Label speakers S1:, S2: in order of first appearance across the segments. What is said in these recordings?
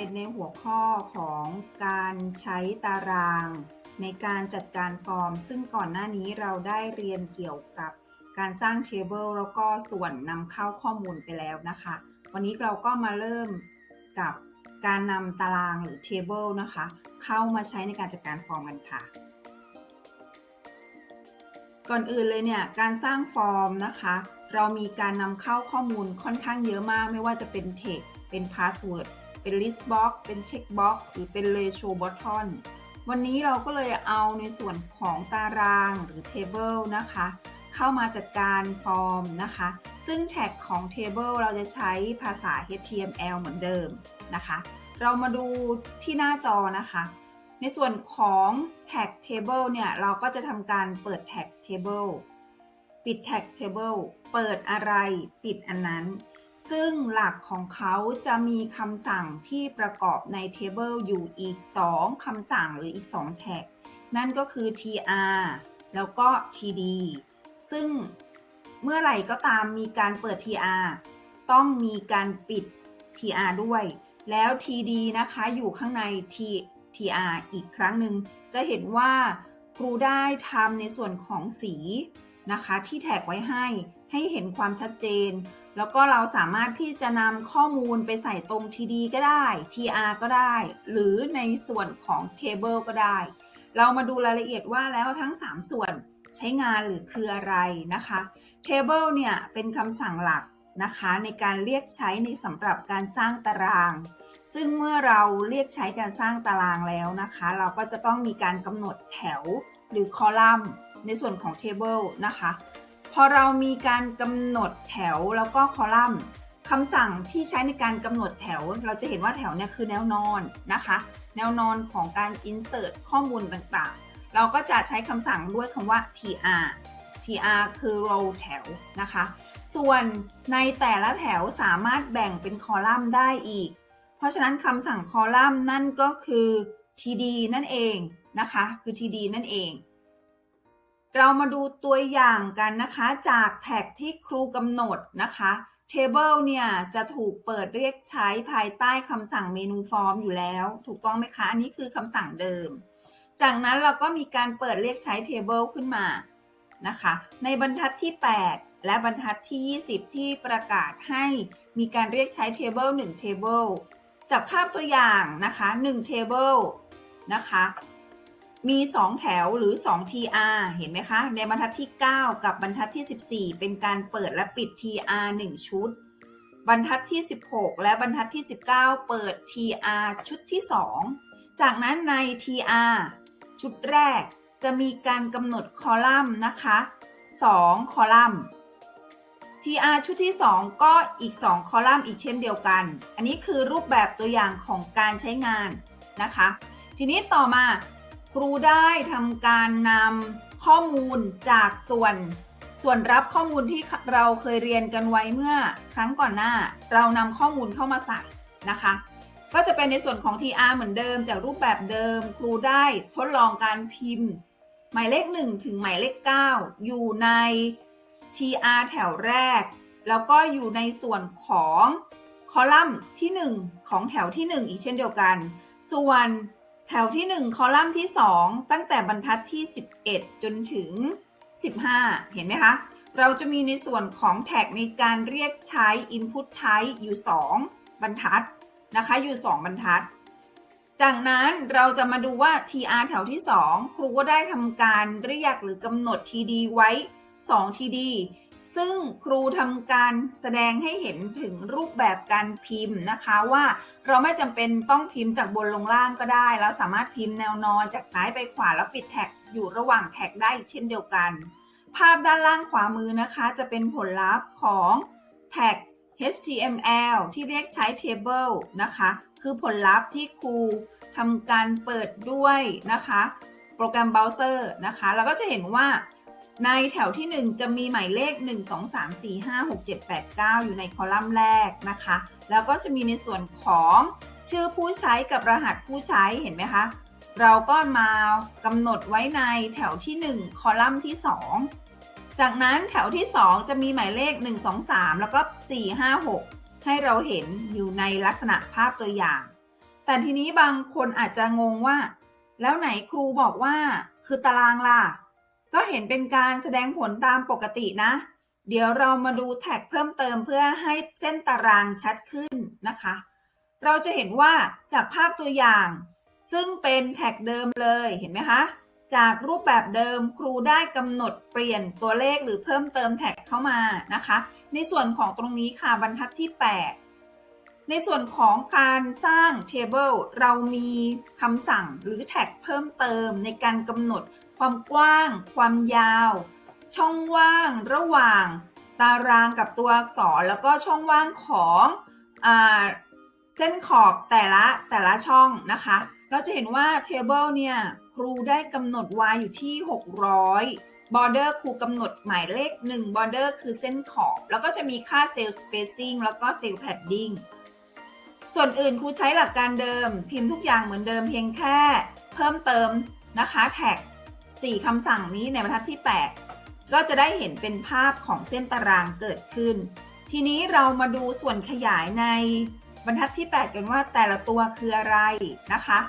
S1: เป็นในหัวข้อของการใช้ตาราง ในการจัดการฟอร์ม ซึ่งก่อนหน้านี้เราได้เรียนเกี่ยวกับการสร้างเทเบิลแล้วก็ส่วนนำเข้าข้อมูลไปแล้วนะคะ วันนี้เราก็มาเริ่มกับการนำตารางหรือเทเบิลนะคะ เข้ามาใช้ในการจัดการฟอร์มกันค่ะ ก่อนอื่นเลยเนี่ยการสร้างฟอร์มนะคะ เรามีการนำเข้าข้อมูลค่อนข้างเยอะมาก ไม่ว่าจะเป็น text เป็น password เป็น list box เป็น check box หรือเป็น ratio button วันนี้เราก็เลยเอาในส่วนของตารางหรือ table นะคะ เข้ามาจัดการฟอร์มนะคะ ซึ่งแท็กของ table เราจะใช้ภาษา HTML เหมือนเดิมนะคะ เรามาดูที่หน้าจอนะคะ ในส่วนของแท็ก table เนี่ยเราก็จะทำการเปิดแท็ก table ปิดแท็ก table เปิดอะไร ปิดอันนั้น ซึ่งหลักของเขาจะมีคำสั่งที่ประกอบใน table อยู่อีก 2คำสั่งหรืออีก 2 แท็ก นั่นก็คือ tr แล้วก็ td ซึ่งเมื่อไหร่ก็ตามมีการเปิด tr ต้องมีการปิด tr ด้วย แล้ว td นะคะอยู่ข้างใน t tr อีกครั้งหนึ่งจะเห็นว่าครูได้ทำในส่วนของสีนะคะที่แท็กไว้ให้ให้เห็นความชัดเจน แล้วก็เราสามารถที่จะนำข้อมูลไปใส่ตรง td ก็ได้ tr ก็ได้ หรือในส่วนของ table ก็ได้ เรามาดูรายละเอียดว่าแล้วทั้ง 3 ส่วนใช้งานหรือคืออะไรนะคะ table เนี่ยเป็นคำสั่งหลักนะคะในการเรียกใช้ในสำหรับการสร้างตาราง ซึ่งเมื่อเราเรียกใช้การสร้างตารางแล้วนะคะ เราก็จะต้องมีการกำหนดแถวหรือคอลัมน์ในส่วนของ table นะคะ อเรามีการกำหนดแถวแล้วก็คอลัมน์คำสั่งที่ใช้ในการกำหนดแถว เราจะเห็นว่าแถวเนี่ยคือแนวนอนนะคะ แนวนอนของการ insert ข้อมูลต่างๆ เราก็จะใช้คำสั่งด้วยคำว่า tr tr คือ row แถวนะคะ ส่วนในแต่ละแถวสามารถแบ่งเป็นคอลัมน์ได้อีก เพราะฉะนั้นคำสั่งคอลัมน์นั่นก็คือ td นั่นเองนะคะ คือ td นั่นเอง เรามาดูตัวอย่างกันนะคะ จากแท็กที่ครูกำหนดนะคะ table เนี่ยจะถูกเปิดเรียกใช้ภายใต้คำสั่งเมนูฟอร์มอยู่แล้ว ถูกต้องไหมคะ อันนี้คือคำสั่งเดิม จากนั้นเราก็มีการเปิดเรียกใช้ table ขึ้นมานะคะ ในบรรทัดที่ 8 และบรรทัดที่ 20 ที่ประกาศให้มีการเรียกใช้ table 1 table จากภาพตัวอย่างนะคะ1 table นะคะ มี 2 แถวหรือ 2 tr เห็นไหมคะ ในบรรทัดที่ 9 กับบรรทัดที่ 14 เป็นการเปิดและปิด tr 1 ชุด บรรทัดที่ 16 และบรรทัดที่ 19 เปิด tr ชุดที่ 2 จากนั้นใน tr ชุดแรกจะมีการกำหนดคอลัมน์นะคะ 2 คอลัมน์ tr ชุดที่ 2 ก็อีก 2 คอลัมน์อีกเช่นเดียวกัน อันนี้คือรูปแบบตัวอย่างของการใช้งานนะคะ ทีนี้ต่อมา ครูได้ทำการนำข้อมูลจากส่วน ส่วนรับข้อมูลที่เราเคยเรียนกันไว้เมื่อครั้งก่อนหน้า เรานำข้อมูลเข้ามาใส่นะคะ ก็จะเป็นในส่วนของ TR เหมือนเดิมจากรูปแบบเดิม ครูได้ทดลองการพิมพ์ หมายเลข 1 ถึงหมายเลข 9 อยู่ใน TR แถวแรก แล้วก็อยู่ในส่วนของคอลัมน์ที่ 1 ของแถวที่ 1 อีกเช่นเดียวกัน ส่วน แถวที่ 1 คอลัมน์ที่ 2 ตั้งแต่บรรทัดที่ 11 จนถึง 15 เห็นไหมคะ เราจะมีในส่วนของแท็กในการเรียกใช้ input type อยู่ 2 บรรทัดนะคะ อยู่ 2 บรรทัด จากนั้นเราจะมาดูว่า tr แถวที่ 2 ครูก็ได้ทำการเรียกหรือกำหนด td ไว้ 2 td ซึ่งครูทำการแสดงให้เห็นถึงรูปแบบการพิมพ์นะคะว่าเราไม่จำเป็นต้องพิมพ์จากบนลงล่างก็ได้เราสามารถพิมพ์แนวนอนจากซ้ายไปขวาแล้วปิดแท็กอยู่ระหว่างแท็กได้เช่นเดียวกัน ภาพด้านล่างขวามือนะคะ จะเป็นผลลัพธ์ของแท็ก HTML ที่เรียกใช้ table นะคะ คือผลลัพธ์ที่ครูทำการเปิดด้วยนะคะ โปรแกรมเบราว์เซอร์นะคะ เราก็จะเห็นว่า ในแถวที่ 1 จะมีหมายเลข 1 2 3 4 5 6 7 8 9 อยู่ในคอลัมน์แรกนะคะ แล้วก็จะมีในส่วนของชื่อผู้ใช้กับรหัสผู้ใช้เห็นไหมคะ เราก็มากำหนดไว้ในแถวที่ 1 คอลัมน์ที่ 2 จากนั้นแถวที่ 2 จะมีหมายเลข 1 2 3 แล้วก็ 4 5 6 ให้เราเห็นอยู่ในลักษณะภาพตัวอย่าง แต่ทีนี้บางคนอาจจะงงว่า แล้วไหนครูบอกว่าคือตารางล่ะ ก็เห็นเป็นการแสดงผลตามปกตินะ เดี๋ยวเรามาดูแท็กเพิ่มเติมเพื่อให้เส้นตารางชัดขึ้นนะคะ เราจะเห็นว่าจากภาพตัวอย่าง ซึ่งเป็นแท็กเดิมเลยเห็นไหมคะจากรูปแบบเดิมครูได้กำหนดเปลี่ยนตัวเลขหรือเพิ่มเติมแท็กเข้ามานะคะ ในส่วนของตรงนี้ค่ะบรรทัดที่ 8 ในส่วนของการสร้าง Table เรามีคำสั่งหรือแท็กเพิ่มเติมในการกำหนด ความกว้าง ความยาว ช่องว่างระหว่าง ตารางกับตัวอักษร แล้วก็ช่องว่างของอเส้นขอบแต่ละแต่ละช่องนะคะ เราจะเห็นว่า Table เนี่ยครูได้กำหนด y อยู่ที่ 600 border ครูกำหนดหมายเลข 1 border คือเส้นขอบ แล้วก็จะมีค่า cell spacing แล้วก็ cell padding ส่วนอื่นครูใช้หลักการเดิม พิมพ์ทุกอย่างเหมือนเดิมเพียงแค่ เพิ่มเติมนะคะแท็ก 4คำสั่งนี้ในบรรทัดที่ 8 ก็จะได้เห็นเป็นภาพของเส้นตารางเกิดขึ้น ทีนี้เรามาดูส่วนขยายในบรรทัดที่ 8 กันว่าแต่ละตัวคืออะไรนะคะ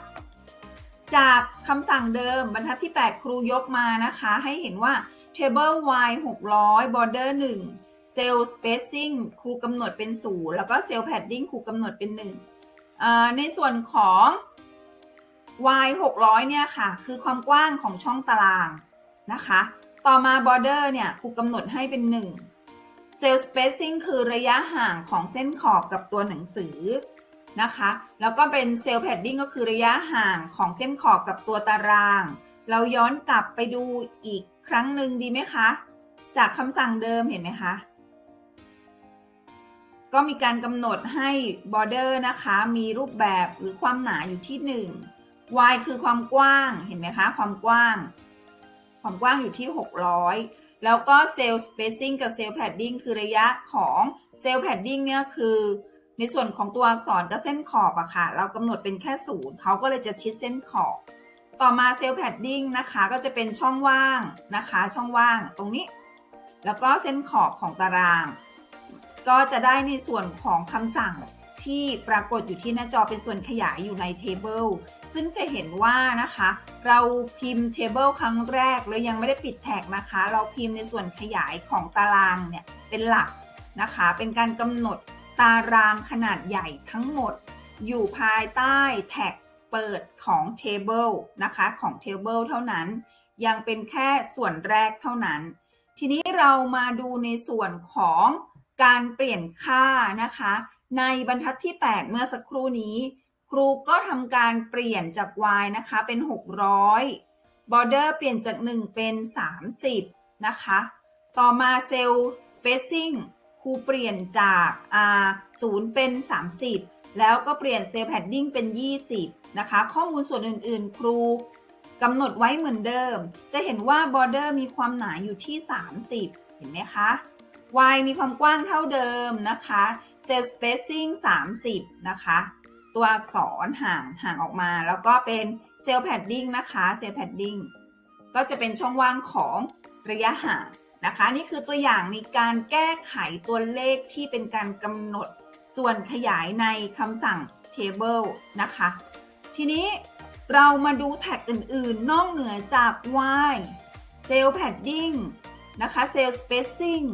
S1: จากคำสั่งเดิมบรรทัดที่ 8 ครูยกมานะคะ ให้เห็นว่า table y 600 border 1 cell spacing ครูกำหนดเป็น 0 แล้วก็ cell padding ครูกำหนดเป็น1อ่าในส่วนของ y 600เนี่ยค่ะ คือความกว้างของช่องตารางนะคะ ต่อมา border เนี่ยครูกำหนดให้เป็น 1 cell spacing คือระยะห่างของเส้นขอบกับตัวหนังสือนะคะ แล้วก็เป็น cell padding ก็คือระยะห่างของเส้นขอบกับตัวตาราง เราย้อนกลับไปดูอีกครั้งหนึ่งดีไหมคะ จากคำสั่งเดิมเห็นไหมคะก็มีการกำหนดให้ border นะคะ มีรูปแบบหรือความหนาอยู่ที่ 1 y คือความกว้างเห็นไหมคะ ความกว้าง ความกว้างอยู่ที่ 600 แล้วก็ cell spacing กับ cell padding คือระยะของ cell padding เนี่ยคือ ในส่วนของตัวอักษรกับเส้นขอบอะค่ะ เรากำหนดเป็นแค่ศูนย์เขาก็เลยจะชิดเส้นขอบ ต่อมา cell padding นะคะก็จะเป็นช่องว่างนะคะ ช่องว่างตรงนี้ แล้วก็เส้นขอบของตาราง ก็จะได้ในส่วนของคำสั่ง ที่ปรากฏอยู่ที่หน้าจอเป็นส่วนขยายอยู่ใน Table ซึ่งจะเห็นว่านะคะ เราพิมพ์ Table ครั้งแรกแล้วยังไม่ได้ปิดแท็กนะคะ เราพิมพ์ในส่วนขยายของตารางเนี่ยเป็นหลักนะคะ เป็นการกำหนดตารางขนาดใหญ่ทั้งหมด อยู่ภายใต้แท็กเปิดของ Table นะคะของ Table เท่านั้น ยังเป็นแค่ส่วนแรกเท่านั้น ทีนี้เรามาดูในส่วนของการเปลี่ยนค่านะคะ ในบรรทัดที่ 8 เมื่อสักครู่นี้ ครูก็ทำการเปลี่ยนจาก y นะคะ เป็น 600 border เปลี่ยนจาก 1 เป็น 30 นะคะ ต่อมาเซลล์ spacing ครูเปลี่ยนจาก r 0 เป็น 30 แล้วก็เปลี่ยนเซลล์ padding เป็น 20 นะคะ ข้อมูลส่วนอื่น ๆ ครูกำหนดไว้เหมือนเดิม จะเห็นว่า border มีความหนาอยู่ที่ 30 เห็นไหมคะ y มีความกว้างเท่าเดิมนะคะ cell spacing 30 นะคะ ตัวอักษรห่างห่างออกมา แล้วก็เป็น cell padding นะคะ cell padding ก็จะเป็นช่องว่างของระยะห่างนะคะ นี่คือตัวอย่างในการแก้ไขตัวเลขที่เป็นการกำหนดส่วนขยายในคำสั่ง table นะคะ ทีนี้เรามาดูแท็กอื่นๆ นอกเหนือจาก y cell padding นะคะ cell spacing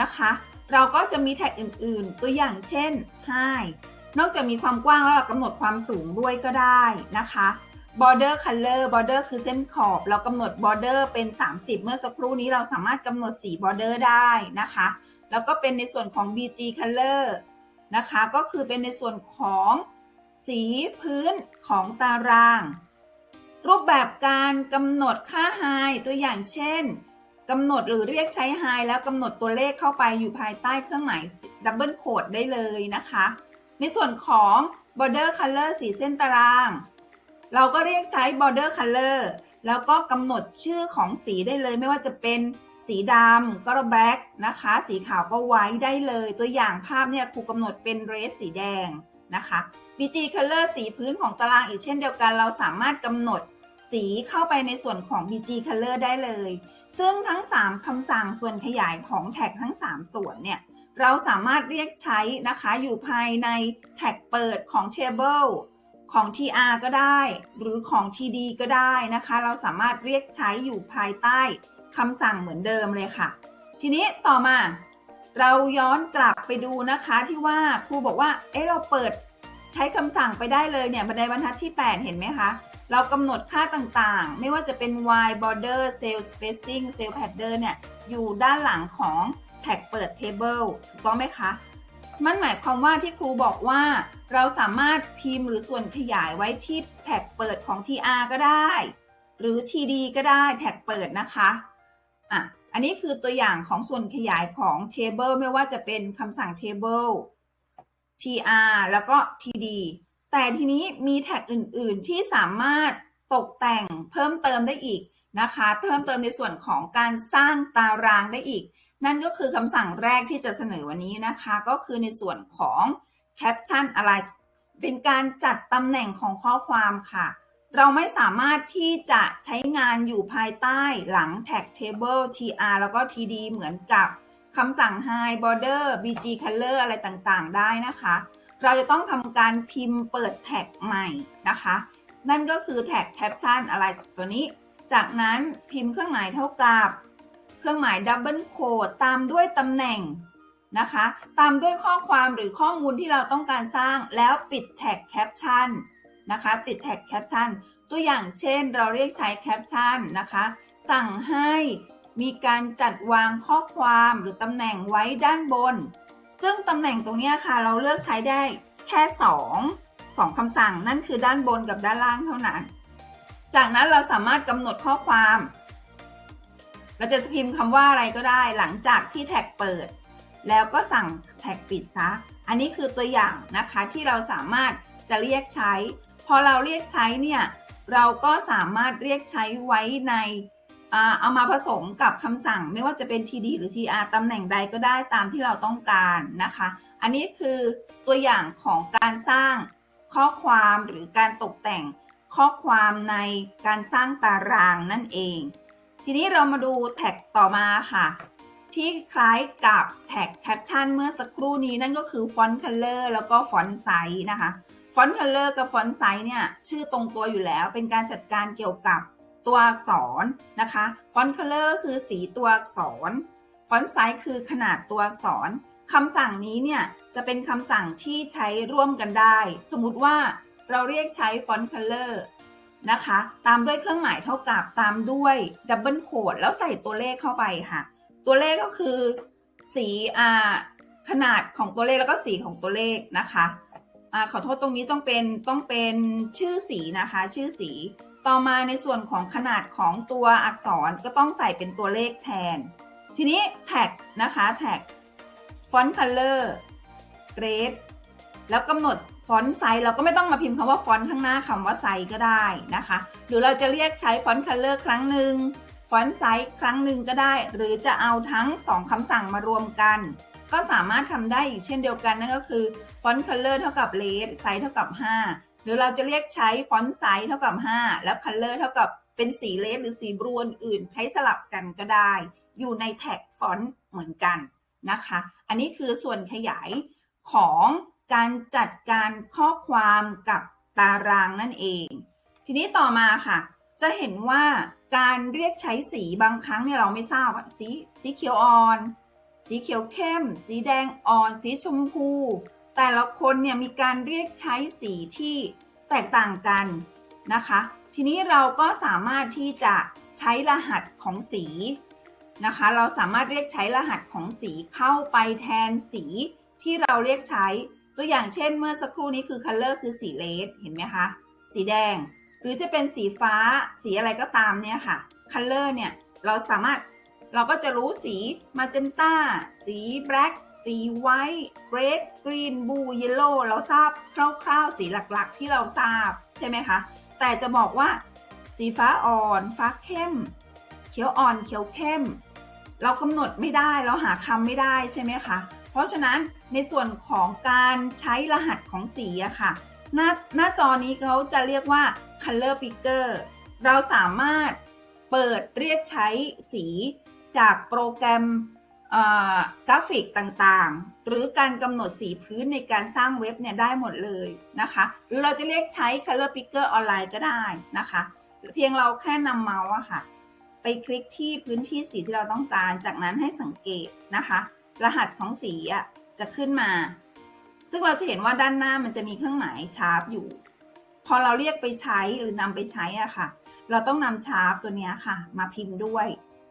S1: นะคะ เราก็จะมีแท็กอื่นๆ ตัวอย่างเช่น high นอกจากมีความกว้างแล้วเรากำหนดความสูงด้วยก็ได้นะคะ border color border คือเส้นขอบ เรากำหนด border เป็น 30 เมื่อสักครู่นี้เราสามารถกำหนดสี border ได้นะคะ แล้วก็เป็นในส่วนของ bg color นะคะ ก็คือเป็นในส่วนของสีพื้นของตาราง รูปแบบการกำหนดค่า high ตัวอย่างเช่น กำหนดหรือเรียกใช้ high แล้วกำหนดตัวเลขเข้าไปอยู่ภายใต้เครื่องหมาย double quote ได้เลยนะคะ ในส่วนของ border color สีเส้นตาราง เราก็เรียกใช้ border color แล้วก็กำหนดชื่อของสีได้เลย ไม่ว่าจะเป็นสีดำก็ black นะคะ สีขาวก็ white ได้เลย ตัวอย่างภาพเนี่ยครูกำหนดเป็น red สีแดงนะคะ BG color สีพื้นของตารางอีกเช่นเดียวกัน เราสามารถกำหนด สีเข้าไปในส่วนของ BG color ได้เลย ซึ่งทั้ง 3คำสั่งส่วนขยายของแท็กทั้ง 3 ตัวเนี่ยเราสามารถเรียกใช้นะคะอยู่ภายในแท็กเปิดของ Table ของ TR ก็ได้ หรือของ TD ก็ได้นะคะ เราสามารถเรียกใช้อยู่ภายใต้คำสั่งเหมือนเดิมเลยค่ะ ทีนี้ต่อมา เราย้อนกลับไปดูนะคะที่ว่าครูบอกว่า เอ๊ะเราเปิดใช้คำสั่งไปได้เลยเนี่ยบันไดบรรทัดที่ 8 เห็นไหมคะ เรากำหนดค่าต่างๆ ไม่ว่าจะเป็น y border cell spacing cell pattern เนี่ย อยู่ด้านหลังของแท็กเปิด table ถูกต้องไหมคะ มันหมายความว่าที่ครูบอกว่า เราสามารถพิมพ์หรือส่วนขยายไว้ที่แท็กเปิดของ tr ก็ได้ หรือ td ก็ได้แท็กเปิดนะคะ อะ อันนี้คือตัวอย่างของส่วนขยายของ table ไม่ว่าจะเป็นคำสั่ง table tr แล้วก็ td แต่ทีนี้มีแท็กอื่น ๆ ที่สามารถตกแต่งเพิ่มเติมได้อีกนะคะ เพิ่มเติมในส่วนของการสร้างตารางได้อีก นั่นก็คือคำสั่งแรกที่จะเสนอวันนี้นะคะ ก็คือในส่วนของ caption อะไร เป็นการจัดตำแหน่งของข้อความค่ะ เราไม่สามารถที่จะใช้งานอยู่ภายใต้หลัง tag table tr แล้วก็ td เหมือนกับคำสั่ง high border bg color อะไรต่างๆ ได้นะคะ เราจะต้องทำการพิมพ์เปิดแท็กใหม่นะคะ นั่นก็คือแท็ก caption อะไรตัวนี้ จากนั้นพิมพ์เครื่องหมายเท่ากับ เครื่องหมายดับเบิลโคดตามด้วยตำแหน่งนะคะ ตามด้วยข้อความหรือข้อมูลที่เราต้องการสร้างแล้วปิดแท็กแคปชั่นนะคะ ติดแท็กแคปชั่นตัวอย่างเช่นเราเรียกใช้แคปชั่นนะคะ สั่งให้มีการจัดวางข้อความหรือตำแหน่งไว้ด้านบน ซึ่งตำแหน่งตรงนี้ค่ะ เราเลือกใช้ได้แค่ 2 2คำสั่งนั่นคือด้านบนกับด้านล่างเท่านั้น จากนั้นเราสามารถกำหนดข้อความ เราจะพิมพ์คำว่าอะไรก็ได้หลังจากที่แท็กเปิด แล้วก็สั่งแท็กปิดซะ อันนี้คือตัวอย่างนะคะที่เราสามารถจะเรียกใช้ พอเราเรียกใช้เนี่ย เราก็สามารถเรียกใช้ไว้ใน เอามาผสมกับคำสั่งไม่ว่าจะเป็น TD หรือ TR ตำแหน่งใดก็ได้ตามที่เราต้องการนะคะ อันนี้คือตัวอย่างของการสร้างข้อความหรือการตกแต่งข้อความในการสร้างตารางนั่นเอง ทีนี้เรามาดูแท็กต่อมาค่ะ ที่คล้ายกับแท็กแคปชั่นเมื่อสักครู่นี้นั่นก็คือฟอนต์คัลเลอร์แล้วก็ฟอนต์ไซส์นะคะฟอนต์คัลเลอร์กับฟอนต์ไซส์เนี่ยชื่อตรงตัวอยู่แล้วเป็นการจัดการเกี่ยวกับ ตัวอักษรนะคะฟอนต์คัลเลอร์คือสีตัวอักษรฟอนต์ไซส์คือขนาดตัวอักษรคำสั่งนี้เนี่ยจะเป็นคำสั่งที่ใช้ร่วมกันได้ สมมุติว่าเราเรียกใช้ฟอนต์คัลเลอร์นะคะตามด้วยเครื่องหมายเท่ากับตามด้วยดับเบิลโคดแล้วใส่ตัวเลขเข้าไปค่ะ ตัวเลขก็คือสีอ่าขนาดของตัวเลขแล้วก็สีของตัวเลขนะคะอ่าขอโทษตรงนี้ต้องเป็นต้องเป็นชื่อสีนะคะ ชื่อสี ต่อมาในส่วนของขนาดของตัวอักษรก็ต้องใส่เป็นตัวเลขแทน ทีนี้แท็กนะคะแท็กฟอนต์คัลเลอร์เกรดแล้วกำหนดฟอนต์ไซส์เราก็ไม่ต้องมาพิมพ์คำว่าฟอนต์ข้างหน้าคำว่าไซส์ก็ได้นะคะ หรือเราจะเรียกใช้ฟอนต์คัลเลอร์ครั้งหนึ่งฟอนต์ไซส์ครั้งหนึ่งก็ได้ หรือจะเอาทั้ง 2คำสั่งมารวมกัน ก็สามารถทำได้อีกเช่นเดียวกันนั่นก็คือฟอนต์คัลเลอร์เท่ากับเลสไซส์เท่ากับ 5 หรือเราจะเรียกใช้ฟอนต์ไซส์เท่ากับ 5 แล้วคัลเลอร์เท่ากับเป็นสีเลสหรือสีบรวนอื่น ใช้สลับกันก็ได้ อยู่ในแท็กฟอนต์เหมือนกันนะคะ อันนี้คือส่วนขยายของการจัดการข้อความกับตารางนั่นเอง ทีนี้ต่อมาค่ะ จะเห็นว่าการเรียกใช้สีบางครั้งเนี่ยเราไม่ทราบว่าสีสีเขียวอ่อน สีเขียวเข้ม สีแดงอ่อน สีชมพู แต่ละคนเนี่ยมีการเรียกใช้สีที่แตกต่างกันนะคะ ทีนี้เราก็สามารถที่จะใช้รหัสของสีนะคะ เราสามารถเรียกใช้รหัสของสีเข้าไปแทนสีที่เราเรียกใช้ ตัวอย่างเช่นเมื่อสักครู่นี้คือ color คือสีเลดเห็นไหมคะ สีแดง หรือจะเป็นสีฟ้าสีอะไรก็ตามเนี่ยค่ะ color เนี่ยเราสามารถ เราก็จะรู้สี magenta สี black สี white red green blue yellow เราทราบคร่าวๆ สีหลักๆ ที่เราทราบใช่ไหมคะ แต่จะบอกว่า สีฟ้าอ่อน ฟ้าเข้ม เขียวอ่อนเขียวเข้ม เรากำหนดไม่ได้เราหาคำไม่ได้ใช่ไหมคะเพราะฉะนั้นในส่วนของการใช้รหัสของสีอะค่ะ หน้าหน้าจอนี้เขาจะเรียกว่า color picker เราสามารถเปิดเรียกใช้สี จากโปรแกรมกราฟิกต่างๆ หรือการกำหนดสีพื้นในการสร้างเว็บเนี่ยได้หมดเลยนะคะ หรือเราจะเรียกใช้ Color Picker ออนไลน์ก็ได้นะคะ เพียงเราแค่นำเมาส์อะค่ะ ไปคลิกที่พื้นที่สีที่เราต้องการ จากนั้นให้สังเกตนะคะ รหัสของสีอะจะขึ้นมา ซึ่งเราจะเห็นว่าด้านหน้ามันจะมีเครื่องหมายชาร์ปอยู่ พอเราเรียกไปใช้หรือนำไปใช้อะค่ะ เราต้องนำชาร์ปตัวนี้ค่ะ มาพิมพ์ด้วย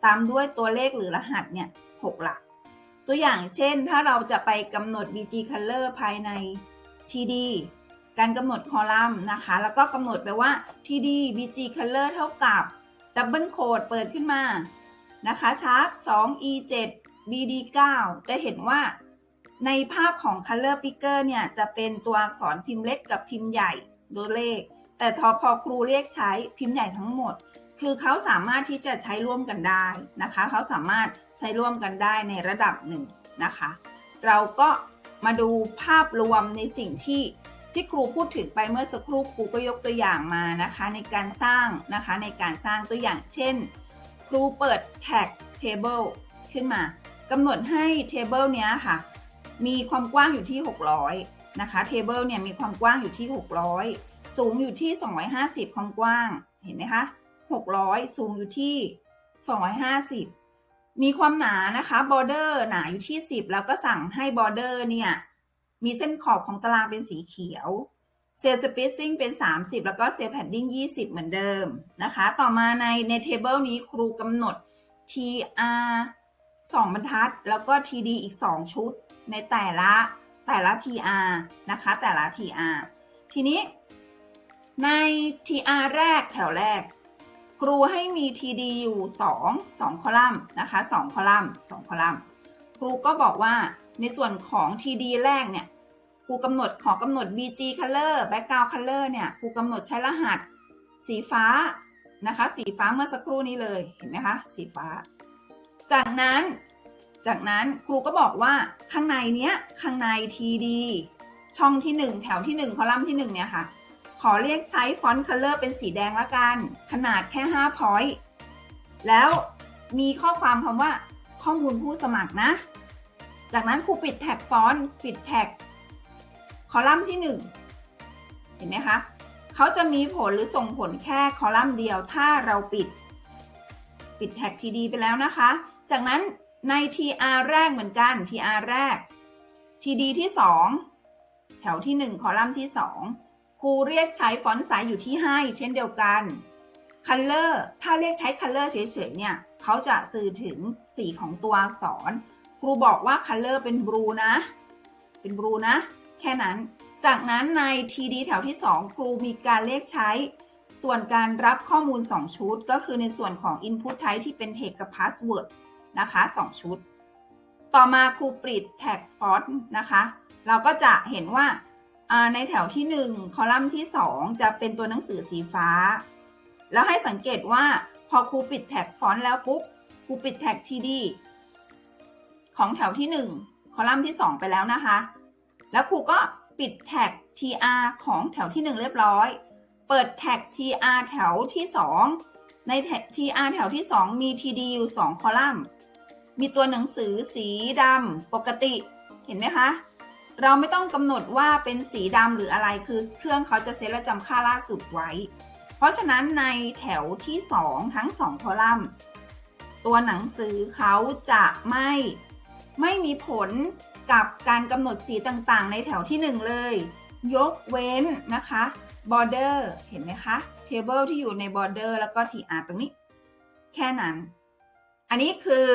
S1: ตามด้วยตัวเลขหรือรหัสเนี่ย6หลัก ตัวอย่างเช่น ถ้าเราจะไปกำหนด BG Color ภายใน TD การกำหนดคอลัมน์นะคะ แล้วก็กำหนดไปว่า TD BG Color เท่ากับดับเบิลโคดเปิดขึ้นมานะคะชาร์ป 2 E 7 BD 9 จะเห็นว่าในภาพของ Color Picker เนี่ย จะเป็นตัวอักษรพิมพ์เล็กกับพิมพ์ใหญ่ตัวเลข แต่พอพอครูเรียกใช้พิมพ์ใหญ่ทั้งหมด คือเขาสามารถที่จะใช้ร่วมกันได้นะคะ เขาสามารถใช้ร่วมกันได้ในระดับหนึ่งนะคะ เราก็มาดูภาพรวมในสิ่งที่ที่ครูพูดถึงไปเมื่อสักครู่ครูก็ยกตัวอย่างมานะคะ ในการสร้างนะคะในการสร้างตัวอย่างเช่น ครูเปิดแท็ก table ขึ้นมากำหนดให้ table เนี้ยค่ะ มีความกว้างอยู่ที่ 600 นะคะ table เนี่ยมีความกว้างอยู่ที่ 600 สูงอยู่ที่ 250 ความกว้างเห็นไหมคะ 600 สูงอยู่ที่ 250 มีความหนานะคะ border หนาอยู่ที่ 10 แล้วก็สั่งให้ border เนี่ยมีเส้นขอบของตารางเป็นสีเขียวเซลล์ spacing เป็น 30 แล้วก็เซลล์ padding 20 เหมือนเดิมนะคะ ต่อมาในใน table นี้ครูกำหนด tr 2 บรรทัด แล้วก็ td อีก 2 ชุด ในแต่ละแต่ละ tr นะคะ แต่ละ tr ทีนี้ใน tr แรกแถวแรก ครูให้มี td อยู่ 2 2 คอลัมน์นะคะ2คอลัมน์2คอลัมน์ครูก็บอกว่าในส่วนของ td แรกเนี่ยครูกำหนดขอกำหนด bg color background color เนี่ยครูกำหนดใช้รหัสสีฟ้านะคะ สีฟ้าเมื่อสักครู่นี้เลยเห็นไหมคะสีฟ้า จากนั้นจากนั้นครูก็บอกว่าข้างในเนี้ยข้างใน td ช่องที่ 1 แถวที่ 1 คอลัมน์ที่1เนี่ยค่ะ ขอเรียกใช้ฟอนต์คัลเลอร์เป็นสีแดงละกัน ขนาดแค่5 point แล้วมีข้อความคำว่าข้อมูลผู้สมัครนะ จากนั้นครูปิดแท็กฟอนต์ปิดแท็กคอลัมน์ที่ 1 เห็นไหมคะเขาจะมีผลหรือส่งผลแค่คอลัมน์เดียวถ้าเราปิด ปิดแท็ก TD ไปแล้วนะคะ จากนั้นใน TR แรกเหมือนกัน TR แรก TD ที่ 2 แถวที่ 1 คอลัมน์ที่ 2 ครูเรียกใช้ฟอนต์ไซส์อยู่ที่ 5 เช่นเดียวกัน Color ถ้าเรียกใช้ Color เฉยๆเนี่ยเขาจะสื่อถึงสีของตัวอักษร ครูบอกว่า Color เป็น Blue นะ เป็น Blue นะ แค่นั้น จากนั้นใน TD แถวที่ 2 ครูมีการเรียกใช้ ส่วนการรับข้อมูล 2 ชุด ก็คือในส่วนของ Input Type ที่เป็น Text กับ Password นะคะ 2 ชุด ต่อมาครูปิดแท็กฟอนต์นะคะ เราก็จะเห็นว่า ในแถวที่ 1 คอลัมน์ที่ 2 จะเป็นตัวหนังสือสีฟ้า แล้วให้สังเกตว่าพอครูปิดแท็กฟอนต์แล้วปุ๊บครูปิดแท็ก TD ของแถวที่ 1 คอลัมน์ที่ 2 ไปแล้วนะคะ แล้วครูก็ปิดแท็ก TR ของแถวที่ 1 เรียบร้อย เปิดแท็ก TR แถวที่ 2 ในแท็ก TR แถวที่ 2 มี TD อยู่ 2 คอลัมน์ มีตัวหนังสือสีดำปกติ เห็นไหมคะ เราไม่ต้องกำหนดว่าเป็นสีดำหรืออะไรคือเครื่องเขาจะเซตและจำค่าล่าสุดไว้ เพราะฉะนั้นในแถวที่ 2 ทั้ง 2 คอลัมน์ ตัวหนังสือเขาจะไม่ไม่มีผลกับการกำหนดสีต่างๆ ในแถวที่ 1 เลย ยกเว้นนะคะ border เห็นไหมคะ table ที่อยู่ใน border แล้วก็ tr ตรงนี้ แค่นั้น อันนี้คือ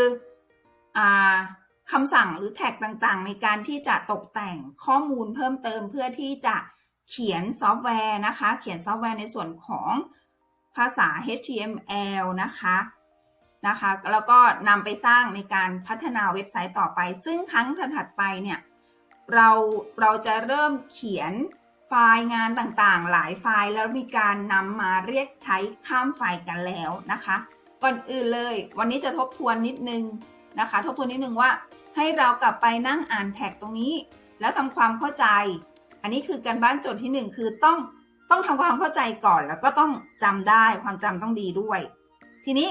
S1: อ คำสั่งหรือแท็กต่างๆ ในการที่จะตกแต่งข้อมูลเพิ่มเติมเพื่อที่จะเขียนซอฟต์แวร์นะคะ เขียนซอฟต์แวร์ในส่วนของภาษา HTML นะคะนะคะ แล้วก็นำไปสร้างในการพัฒนาเว็บไซต์ต่อไป ซึ่งครั้งถัดไปเนี่ยเราเราจะเริ่มเขียนไฟล์งานต่างๆ หลายไฟล์แล้วมีการนำมาเรียกใช้ข้ามไฟล์กันแล้วนะคะ ก่อนอื่นเลย วันนี้จะทบทวนนิดนึง นะคะ ทบทวนนิดนึงว่าให้เรากลับไปนั่งอ่านแท็กตรงนี้ แล้วทำความเข้าใจ อันนี้คือการบ้านโจทย์ที่ 1 คือต้องต้องทำความเข้าใจก่อน แล้วก็ต้องจำได้ความจำต้องดีด้วย ทีนี้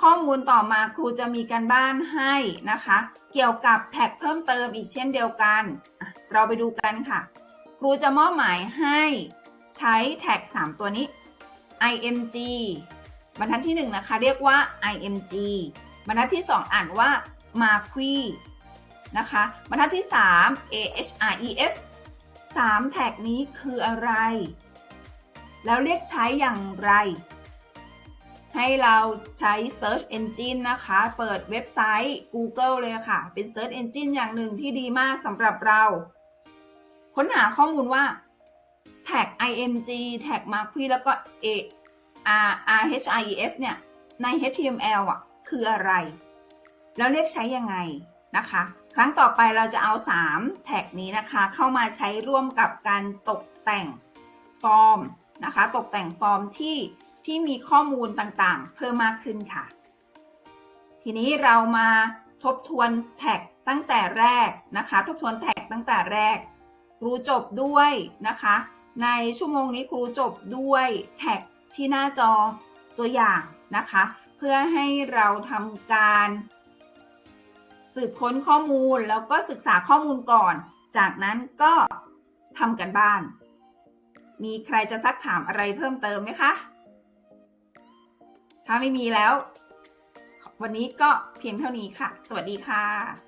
S1: ข้อมูลต่อมาครูจะมีการบ้านให้นะคะ เกี่ยวกับแท็กเพิ่มเติมอีกเช่นเดียวกัน เราไปดูกันค่ะ ครูจะมอบหมายให้ใช้แท็ก 3 ตัวนี้ img บรรทัดที่ 1 นะคะ เรียกว่า img บรรทัดที่ 2 อ่านว่า marqui นะคะ บรรทัดที่ 3 ahref 3 แท็กนี้คืออะไร แล้วเรียกใช้อย่างไร ให้เราใช้ Search Engine นะคะ เปิดเว็บไซต์ Google เลยค่ะ เป็น Search Engine อย่างหนึ่งที่ดีมากสำหรับเรา ค้นหาข้อมูลว่าแท็ก img แท็ก marquee แล้วก็ a r r h i e f เนี่ย ใน html อะ คืออะไร แล้วเรียกใช้ยังไงนะคะ ครั้งต่อไปเราจะเอา 3 แท็กนี้นะคะ เข้ามาใช้ร่วมกับการตกแต่งฟอร์มนะคะ ตกแต่งฟอร์มที่ที่มีข้อมูลต่างๆ เพิ่มมากขึ้นค่ะ ทีนี้เรามาทบทวนแท็กตั้งแต่แรกนะคะ ทบทวนแท็กตั้งแต่แรก ครูจบด้วยนะคะ ในชั่วโมงนี้ครูจบด้วยแท็กที่หน้าจอตัวอย่างนะคะ เพื่อให้เราทำการ สืบค้นข้อมูลแล้วก็ศึกษาข้อมูลก่อน จากนั้นก็ทำกันบ้าน มีใครจะซักถามอะไรเพิ่มเติมไหมคะ ถ้าไม่มีแล้ว วันนี้ก็เพียงเท่านี้ค่ะ สวัสดีค่ะ